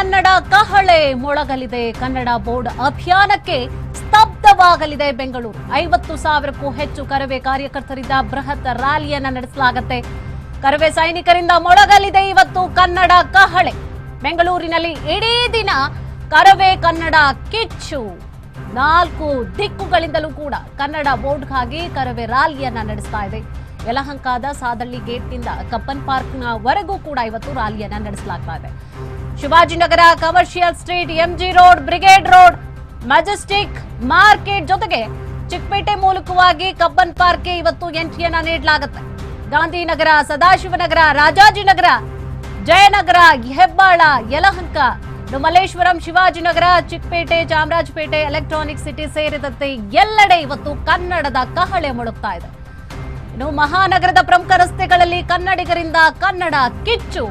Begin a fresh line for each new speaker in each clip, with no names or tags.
ಎಲ್ಲೆಡೆ ಮೊಳಗಲಿದೆ. ಕನ್ನಡ ಬೋರ್ಡ್ ಅಭಿಯಾನಕ್ಕೆ ಸ್ತಬ್ಧವಾಗಲಿದೆ ಬೆಂಗಳೂರು. ಐವತ್ತು ಸಾವಿರಕ್ಕೂ ಹೆಚ್ಚು ಕರವೇ ಕಾರ್ಯಕರ್ತರಿಂದ ಬೃಹತ್ ರ್ಯಾಲಿಯನ್ನ ನಡೆಸಲಾಗುತ್ತೆ. ಕರವೇ ಸೈನಿಕರಿಂದ ಮೊಳಗಲಿದೆ ಇವತ್ತು ಕನ್ನಡ ಕಹಳೆ. ಬೆಂಗಳೂರಿನಲ್ಲಿ ಇಡೀ ದಿನ ಕರವೇ ಕನ್ನಡ ಕಿಚ್ಚು. ನಾಲ್ಕು ದಿಕ್ಕುಗಳಿಂದಲೂ ಕೂಡ ಕನ್ನಡ ಬೋರ್ಡ್ಗಾಗಿ ಕರವೇ ರ್ಯಾಲಿಯನ್ನ ನಡೆಸ್ತಾ ಇದೆ. ಯಲಹಂಕದ ಸಾದಳ್ಳಿ ಗೇಟ್ನಿಂದ ಕಬ್ಬನ್ ಪಾರ್ಕ್ನವರೆಗೂ ಕೂಡ ಇವತ್ತು ರ್ಯಾಲಿಯನ್ನ ನಡೆಸಲಾಗ್ತಾ ಇದೆ. Shivajinagar commercial street MG road Brigade road Majestic market ಜೊತೆಗೆ ಚಿಕ್ಕಪೇಟೆ ಮೂಲಕವಾಗಿ ಕಬ್ಬನ್ ಪಾರ್ಕ್ಗೆ ಇವತ್ತು ಎಂಟ್ರಿಯನ್ನ ನೀಡಲಾಗುತ್ತೆ. ಗಾಂಧಿನಗರ, ಸದಾಶಿವನಗರ ರಾಜಾಜಿನಗರ ಜಯನಗರ, ಹೆಬ್ಬಾಳ, ಯಲಹಂಕ ಮಲ್ಲೇಶ್ವರಂ ಶಿವಾಜಿನಗರ ಚಿಕ್ಕಪೇಟೆ, ಚಾಮರಾಜಪೇಟೆ ಎಲೆಕ್ಟ್ರಾನಿಕ್ ಸಿಟಿ ಸೇರಿದಂತೆ ಎಲ್ಲೆಡೆ ಇವತ್ತು ಕನ್ನಡದ ಕಹಳೆ ಮುಳುಗ್ತಾ ಇದೆ. ಇನ್ನು ಮಹಾನಗರದ ಪ್ರಮುಖ ರಸ್ತೆಗಳಲ್ಲಿ ಕನ್ನಡಿಗರಿಂದ ಕನ್ನಡ ಕಿಚ್ಚು.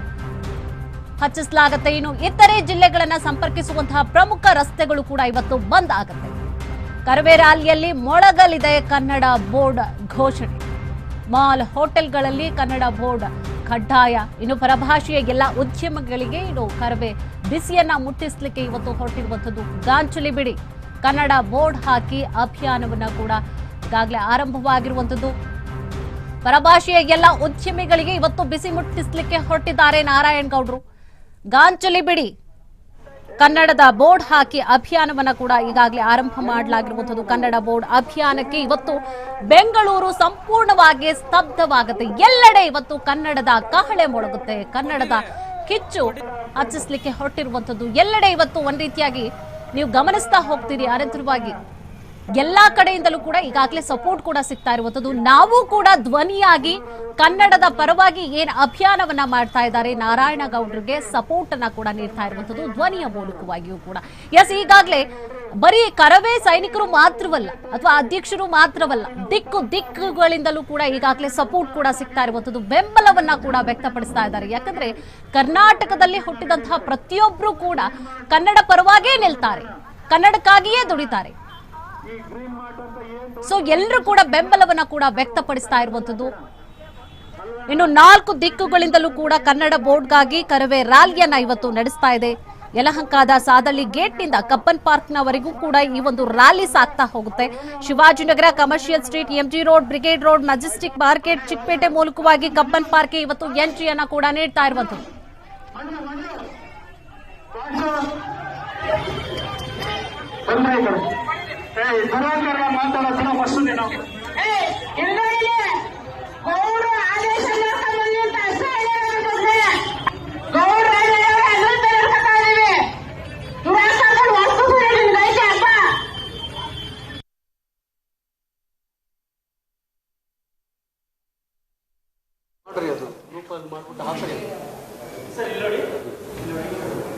ಹಚ್ಚಿಸಲಾಗುತ್ತೆ. ಇನ್ನು ಇತರೆ ಜಿಲ್ಲೆಗಳನ್ನ ಸಂಪರ್ಕಿಸುವಂತಹ ಪ್ರಮುಖ ರಸ್ತೆಗಳು ಕೂಡ ಇವತ್ತು ಬಂದ್ ಆಗುತ್ತೆ. ಕರವೇ ರ್ಯಾಲಿಯಲ್ಲಿ ಮೊಳಗಲಿದೆ ಕನ್ನಡ ಬೋರ್ಡ್ ಘೋಷಣೆ. ಮಾಲ್ ಹೋಟೆಲ್ಗಳಲ್ಲಿ ಕನ್ನಡ ಬೋರ್ಡ್ ಕಡ್ಡಾಯ. ಇನ್ನು ಪರಭಾಷೆಯ ಎಲ್ಲ ಉದ್ಯಮಗಳಿಗೆ ಇನ್ನು ಕರವೇ ಬಿಸಿಯನ್ನ ಮುಟ್ಟಿಸ್ಲಿಕ್ಕೆ ಇವತ್ತು ಹೊರಟಿರುವಂಥದ್ದು ಗಾಂಚುಲಿ ಬಿಡಿ. ಕನ್ನಡ ಬೋರ್ಡ್ ಹಾಕಿ ಅಭಿಯಾನವನ್ನ ಕೂಡ ಈಗಾಗಲೇ ಆರಂಭವಾಗಿರುವಂಥದ್ದು. ಪರಭಾಷೆಯ ಎಲ್ಲ ಉದ್ಯಮಿಗಳಿಗೆ ಇವತ್ತು ಬಿಸಿ ಮುಟ್ಟಿಸ್ಲಿಕ್ಕೆ ಹೊರಟಿದ್ದಾರೆ ನಾರಾಯಣ್ ಗೌಡ್ರು. ಗಾಂಚಲಿ ಬಿಡಿ. ಕನ್ನಡದ ಬೋರ್ಡ್ ಹಾಕಿ ಅಭಿಯಾನವನ್ನ ಕೂಡ ಈಗಾಗಲೇ ಆರಂಭ ಮಾಡಲಾಗಿರುವಂಥದ್ದು. ಕನ್ನಡ ಬೋರ್ಡ್ ಅಭಿಯಾನಕ್ಕೆ ಇವತ್ತು ಬೆಂಗಳೂರು ಸಂಪೂರ್ಣವಾಗಿ ಸ್ತಬ್ಧವಾಗುತ್ತೆ. ಎಲ್ಲೆಡೆ ಇವತ್ತು ಕನ್ನಡದ ಕಹಳೆ ಮೊಳಗುತ್ತೆ. ಕನ್ನಡದ ಕಿಚ್ಚು ಹಚ್ಚಿಸ್ಲಿಕ್ಕೆ ಹೊರಟಿರುವಂತದ್ದು ಎಲ್ಲೆಡೆ ಇವತ್ತು ಒಂದ್ ರೀತಿಯಾಗಿ ನೀವು ಗಮನಿಸ್ತಾ ಹೋಗ್ತೀರಿ ಅನಂತರವಾಗಿ. ಎಲ್ಲಾ ಕಡೆಯಿಂದಲೂ ಕೂಡ ಈಗಾಗಲೇ ಸಪೋರ್ಟ್ ಕೂಡ ಸಿಗ್ತಾ ಇರುವಂತದ್ದು ನಾವು ಕೂಡ ಧ್ವನಿಯಾಗಿ, ಕನ್ನಡದ ಪರವಾಗಿ ಏನ್ ಅಭಿಯಾನವನ್ನ ಮಾಡ್ತಾ ಇದ್ದಾರೆ ನಾರಾಯಣ ಗೌಡ್ರಿಗೆ ಸಪೋರ್ಟ್ ಅನ್ನ ಕೂಡ ನೀಡ್ತಾ ಇರುವಂತದ್ದು ಧ್ವನಿಯ ಮೂಲಕವಾಗಿಯೂ ಕೂಡ. ಎಸ್ ಈಗಾಗಲೇ ಬರೀ ಕರವೇ ಸೈನಿಕರು ಮಾತ್ರವಲ್ಲ, ಅಥವಾ ಅಧ್ಯಕ್ಷರು ಮಾತ್ರವಲ್ಲ, ದಿಕ್ಕು ದಿಕ್ಕುಗಳಿಂದಲೂ ಕೂಡ ಈಗಾಗಲೇ ಸಪೋರ್ಟ್ ಕೂಡ ಸಿಗ್ತಾ ಇರುವಂತದ್ದು ಬೆಂಬಲವನ್ನ ಕೂಡ ವ್ಯಕ್ತಪಡಿಸ್ತಾ ಇದ್ದಾರೆ. ಯಾಕಂದ್ರೆ ಕರ್ನಾಟಕದಲ್ಲಿ ಹುಟ್ಟಿದಂತಹ ಪ್ರತಿಯೊಬ್ರು ಕೂಡ ಕನ್ನಡ ಪರವಾಗಿಯೇ ನಿಲ್ತಾರೆ, ಕನ್ನಡಕ್ಕಾಗಿಯೇ ದುಡಿತಾರೆ. ಸೊ ಎಲ್ಲರೂ ಕೂಡ ಬೆಂಬಲವನ್ನ ಕೂಡ ವ್ಯಕ್ತಪಡಿಸ್ತಾ ಇರುವಂತದ್ದು ಇನ್ನು ನಾಲ್ಕು ದಿಕ್ಕುಗಳಿಂದಲೂ ಕೂಡ ಕನ್ನಡ ಬೋರ್ಡ್ಗಾಗಿ ಕರವೇ ರ್ಯಾಲಿಯನ್ನ ಇವತ್ತು ನಡೆಸ್ತಾ ಇದೆ. ಯಲಹಂಕದ ಸಾದಳ್ಳಿ ಗೇಟ್ನಿಂದ ಕಬ್ಬನ್ ಪಾರ್ಕ್ನವರೆಗೂ ಕೂಡ ಈ ಒಂದು ರ್ಯಾಲಿ ಸಾಗ್ತಾ ಹೋಗುತ್ತೆ. Shivajinagar commercial street, MG road, Brigade road, Majestic market, Chickpet ಮೂಲಕವಾಗಿ ಕಬ್ಬನ್ ಪಾರ್ಕ್ಗೆ ಇವತ್ತು ಎಂಟ್ರಿಯನ್ನ ಕೂಡ ನೀಡ್ತಾ
ದುರಾಂಕರ ಮಾತಾಡೋದು ಫಸ್ಟ್ ನೀನು
ಗೌಡ್ರು ಅದು ಮಾಡ್ಕೊಂಡ್ಬನ್ನಿ ಅಂತ ಅಷ್ಟೇ ಸರ್ ಇಲ್ಲಿ ನೋಡಿ. ಇಲ್ಲಿ ತಲೆರ್ಕೊತಾ